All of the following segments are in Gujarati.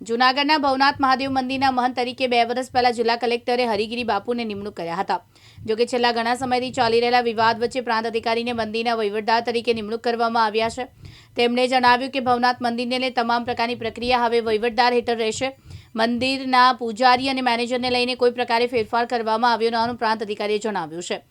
જૂનાગઢના ભવનાથ મહાદેવ મંદિરના મહંત તરીકે બે વર્ષ પહેલા જિલ્લા કલેક્ટરે હરિગીરી બાપુને નિમણૂક કર્યા હતા. જોકે છેલ્લા ઘણા સમયથી ચાલી રહેલા વિવાદ વચ્ચે પ્રાંત અધિકારીને મંદિરના વહીવટદાર તરીકે નિમણૂક કરવામાં આવ્યા છે. તેમણે જણાવ્યું કે ભવનાથ મંદિરને લઈ તમામ પ્રકારની પ્રક્રિયા હવે વહીવટદાર હેઠળ રહેશે. મંદિરના પૂજારી અને મેનેજરને લઈને કોઈ પ્રકારે ફેરફાર કરવામાં આવ્યો નહોવાનું પ્રાંત અધિકારીએ જણાવ્યું છે.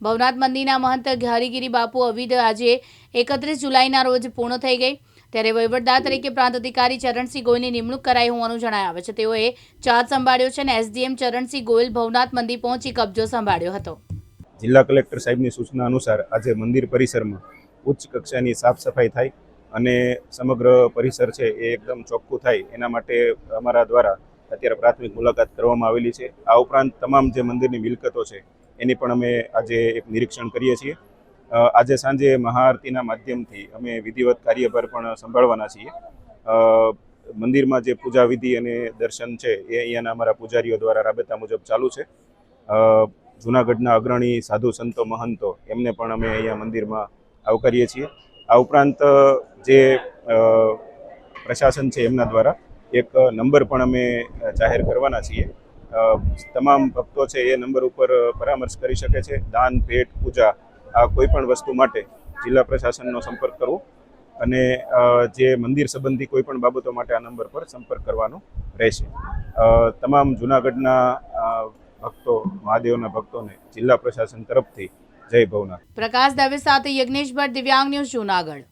ભવનાથ મંદિરના મહંત હરિગીરી બાપુ અવિધ આજે એકત્રીસ જુલાઈના રોજ પૂર્ણ થઈ ગઈ. ત્યારે વહીવટદાર તરીકે પ્રાંત અધિકારી ચરણસિંહ ગોયલની નિમણૂક કરાઈ હોવાનું જણાય આવે છે. તેઓએ ચાર્જ સંભાળ્યો છે અને એસડીએમ ચરણસિંહ ગોયલ ભવનાથ મંદિર પહોંચી કબજો સંભાળ્યો હતો. જિલ્લા કલેક્ટર સાહેબની સૂચના અનુસાર આજે મંદિર પરિસરમાં ઉચ્ચ કક્ષાની સાફ સફાઈ થાય અને સમગ્ર પરિસર છે એ એકદમ ચોખ્ખું થાય. એના માટે અમારા દ્વારા અત્યારે પ્રાથમિક મુલાકાત કરવામાં આવેલી છે. આ ઉપરાંત તમામ જે મંદિરની મિલકતો છે એની પણ અમે આજે એક નિરીક્ષણ કરીએ છીએ. આજે સાંજે મહાઆરતીના માધ્યમથી અમે વિધિવત કાર્યભાર પણ સંભાળવાના છીએ. મંદિરમાં જે પૂજા વિધિ અને દર્શન છે, એ અહીંયાના અમારા પૂજારીઓ દ્વારા રાબેતા મુજબ ચાલુ છે. જૂનાગઢના અગ્રણી સાધુ સંતો મહંતો, એમને પણ અમે અહીંયા મંદિરમાં આવકારીએ છીએ. આ ઉપરાંત જે પ્રશાસન છે એમના દ્વારા એક નંબર પણ અમે જાહેર કરવાના છીએ. તમામ ભક્તો છે એ નંબર ઉપર પરામર્શ કરી શકે છે. દાન, ભેટ, પૂજા આ કોઈ પણ વસ્તુ માટે જિલ્લા પ્રશાસનનો સંપર્ક કરવો અને જે મંદિર સંબંધી કોઈ પણ બાબતો માટે આ નંબર પર સંપર્ક કરવાનો રહેશે. તમામ જૂનાગઢના ભક્તો, મહાદેવના ભક્તોને જિલ્લા પ્રશાસન તરફથી જય ભવનાથ. પ્રકાશ દવે સાથે યજ્ઞેશ ભટ્ટ દિવ્યાંગ ન્યૂઝ જૂનાગઢ.